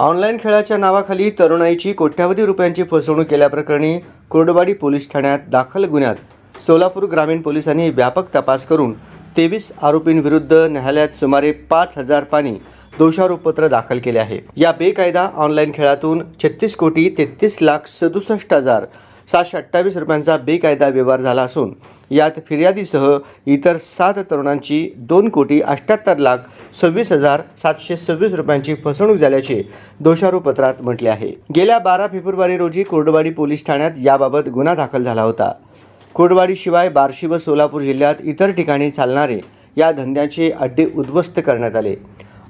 Online खेळाच्या नावाखाली तरुणाईची कोट्यावधी रुपयांची फसवणूक केल्याप्रकरणी कुर्डवाडी पोलीस ठाण्यात दाखल गुन्ह्यात. सोलापूर ग्रामीण पोलिसांनी व्यापक तपास करून तेवीस आरोपींविरुद्ध न्यायालयात सुमारे पाच हजार पाणी दोषारोपपत्र दाखल केले आहे. या बेकायदा ऑनलाईन खेळातून छत्तीस कोटी तेहतीस लाख सदुसष्ट हजार सातशे अठ्ठावीस रुपयांचा बेकायदा व्यवहार झाला असून यात फिर्यादीसह इतर सात तरुणांची दोन कोटी अठ्ठ्याहत्तर लाख सव्वीस हजार सातशे सव्वीस रुपयांची फसवणूक झाल्याचे दोषारोपपत्रात म्हटले आहे. गेल्या बारा फेब्रुवारी रोजी कोर्डवाडी पोलीस ठाण्यात याबाबत गुन्हा दाखल झाला होता. कोर्डवाडीशिवाय बार्शी व सोलापूर जिल्ह्यात इतर ठिकाणी चालणारे या धंद्याचे अड्डे उद्ध्वस्त करण्यात आले.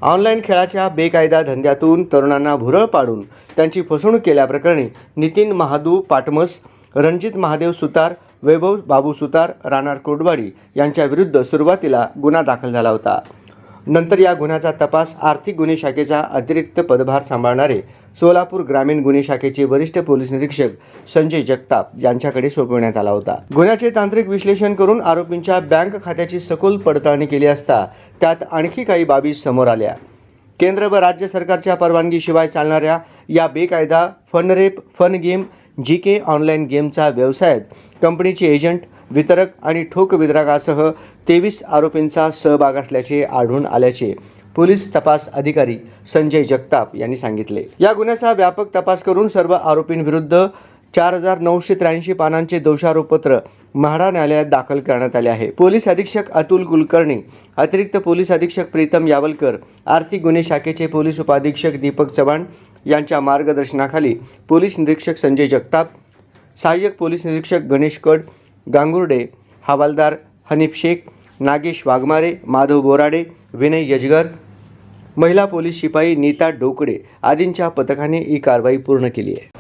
ऑनलाईन खेळाच्या बेकायदा धंद्यातून तरुणांना भुरळ पाडून त्यांची फसवणूक केल्याप्रकरणी नितीन महादू पाटमस रणजित महादेव सुतार वैभव बाबू सुतार राणार कोटवाडी यांच्याविरुद्ध सुरुवातीला गुन्हा दाखल झाला होता. नंतर या गुन्ह्याचा तपास आर्थिक गुन्हे शाखेचा अतिरिक्त पदभार सांभाळणारे सोलापूर ग्रामीण गुन्हे शाखेचे वरिष्ठ पोलीस निरीक्षक संजय जगताप यांच्याकडे सोपवण्यात आला होता. गुन्ह्याचे तांत्रिक विश्लेषण करून आरोपींच्या बँक खात्याची सखोल पडताळणी केली असता त्यात आणखी काही बाबी समोर आल्या. केंद्र व राज्य सरकारच्या परवानगीशिवाय चालणाऱ्या या बेकायदा फनरेप fun game G K online गेमचा व्यवसायात कंपनीचे एजंट वितरक आणि ठोक वितरकासह तेवीस आरोपींचा सहभाग असल्याचे आढळून आल्याचे पोलीस तपास अधिकारी संजय जगताप यांनी सांगितले. या गुन्ह्याचा व्यापक तपास करून सर्व आरोपींविरुद्ध चार हजार नऊशे त्र्याऐंशी पानांचे दोषारोपपत्र म्हाडा न्यायालयात दाखल करण्यात आले आहे. पोलीस अधीक्षक अतुल कुलकर्णी अतिरिक्त पोलीस अधीक्षक प्रीतम यावलकर आर्थिक गुन्हे शाखेचे पोलीस उपाधीक्षक दीपक चव्हाण यांच्या मार्गदर्शनाखाली पोलीस निरीक्षक संजय जगताप सहाय्यक पोलीस निरीक्षक गणेश कड गांगुर्डे हवालदार हनीफ शेख नागेश वाघमारे माधव बोराडे विनय यजगर महिला पोलीस शिपाई नीता डोकडे आदींच्या पथकाने ही कारवाई पूर्ण केली आहे.